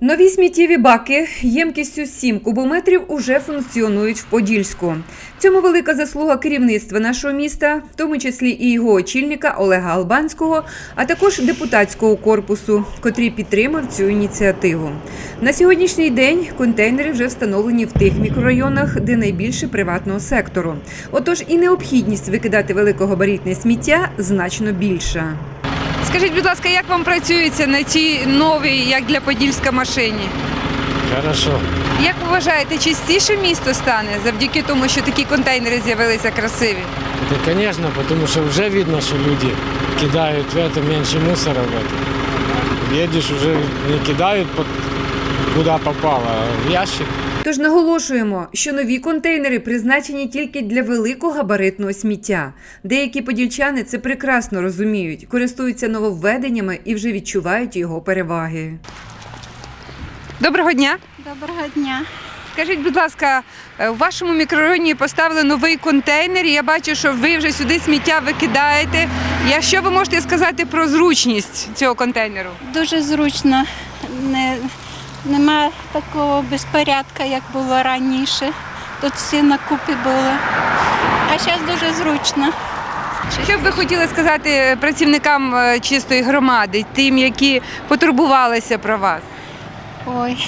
Нові сміттєві баки ємкістю 7 кубометрів уже функціонують в Подільську. Цьому велика заслуга керівництва нашого міста, в тому числі і його очільника Олега Албанського, а також депутатського корпусу, котрий підтримав цю ініціативу. На сьогоднішній день контейнери вже встановлені в тих мікрорайонах, де найбільше приватного сектору. Отож і необхідність викидати великогабаритне сміття значно більша. Скажіть, будь ласка, як вам працюється на цій новій, як для Подільська машині? Хорошо. Як ви вважаєте, чистіше місто стане завдяки тому, що такі контейнери з'явилися красиві? Да, конечно, потому что уже видно, что люди кидают в это меньше мусора в это. Едешь, уже не кидают под куда попало, а в ящик. Тож наголошуємо, що нові контейнери призначені тільки для великогабаритного сміття. Деякі подільчани це прекрасно розуміють, користуються нововведеннями і вже відчувають його переваги. Доброго дня! Доброго дня. Скажіть, будь ласка, е, у вашому мікрорайоні поставили новий контейнер. і Я бачу, що ви вже сюди сміття викидаєте. Я що ви можете сказати про зручність цього контейнеру? Дуже зручно. Не, нема такого безпорядка, як було раніше. Тут всі на купі були. А зараз дуже зручно. Що б ви хотіли сказати працівникам е, чистої громади, тим, які потурбувалися про вас? Ой.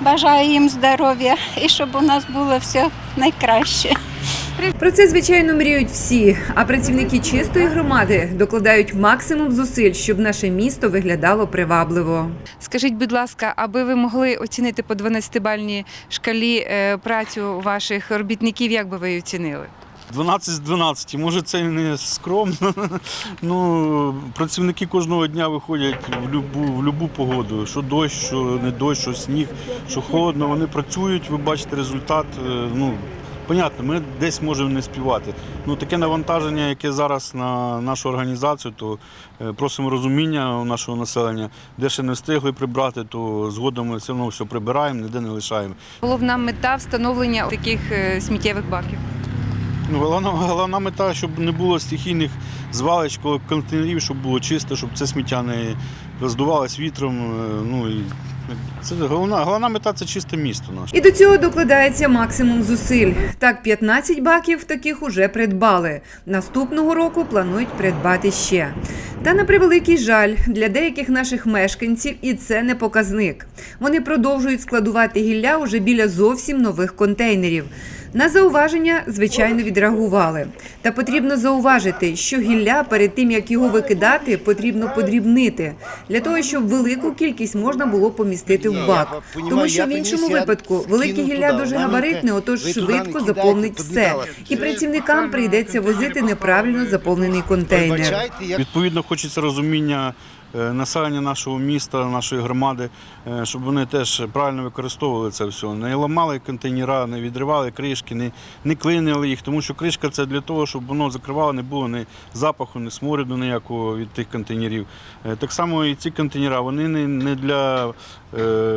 Бажаю їм здоров'я і щоб у нас було все найкраще. Про це, звичайно, мріють всі. А працівники чистої громади докладають максимум зусиль, щоб наше місто виглядало привабливо. Скажіть, будь ласка, аби ви могли оцінити по 12-бальній шкалі е, працю ваших робітників, як би ви її оцінили? 12 з 12. Може це не скромно. Ну, працівники кожного дня виходять в любу, в любу погоду. Що дощ, що не дощ, що сніг, що холодно. Вони працюють, ви бачите результат. Е, Ну, понятно, ми десь можемо не співати. Ну, таке навантаження, яке зараз на нашу організацію, то е, просимо розуміння у нашого населення. Де ще не встигли прибрати, то згодом ми все одно все прибираємо, ніде не лишаємо. Головна мета встановлення таких е, сміттєвих баків. Ну, головна, головна мета, щоб не було стихійних звалищ, коли контейнерів, щоб було чисто, щоб це сміття не роздувалось вітром. е, Ну, і це головна, головна мета це чисте місто наше. І до цього докладається максимум зусиль. Так, 15 баків таких уже придбали. Наступного року планують придбати ще. Та на превеликий жаль, для деяких наших мешканців і це не показник. Вони продовжують складувати гілля уже біля зовсім нових контейнерів. На зауваження, звичайно, відреагували. Та потрібно зауважити, що гілля перед тим як його викидати, потрібно подрібнити для того, щоб велику кількість можна було помістити в бак. Тому що в іншому випадку велике гілля дуже габаритне, отож швидко заповнить все. І працівникам прийдеться возити неправильно заповнений контейнер. Відповідно, хочеться розуміння е, населення нашого міста, нашої громади, е, щоб вони теж правильно використовували це все. Не ламали контейнера, не відривали кришки, не, не клинили їх, тому що кришка це для того, щоб воно закривало, не було ні запаху, ні сморіду ніякого від тих контейнерів. Е, Так само і ці контейнера, вони не, не для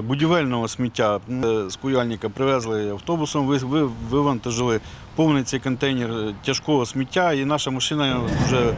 будівельного сміття. З Куяльника привезли автобусом, ви, ви, вивантажили повний цей контейнер тяжкого сміття, і наша машина вже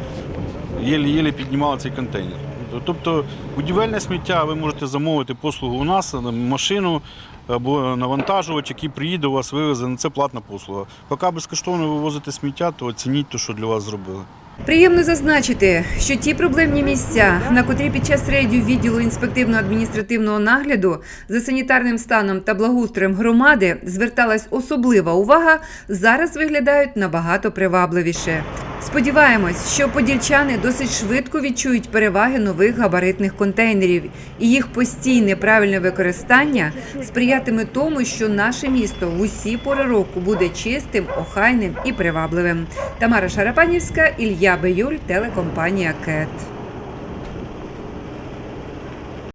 єлі-єлі піднімала цей контейнер. Тобто будівельне сміття ви можете замовити послугу у нас, машину або навантажувач, який приїде, у вас вивезе, ну, це платна послуга. Поки безкоштовно вивозите сміття, то оцініть те, що для вас зробили. Приємно зазначити, що ті проблемні місця, на котрі під час рейдів відділу інспективно-адміністративного нагляду за санітарним станом та благоустроєм громади зверталась особлива увага, зараз виглядають набагато привабливіше. Сподіваємось, що подільчани досить швидко відчують переваги нових габаритних контейнерів, і їх постійне правильне використання сприятиме тому, що наше місто в усі пори року буде чистим, охайним і привабливим. Тамара Шарапанівська, Ілля Беюль, телекомпанія КЕТ.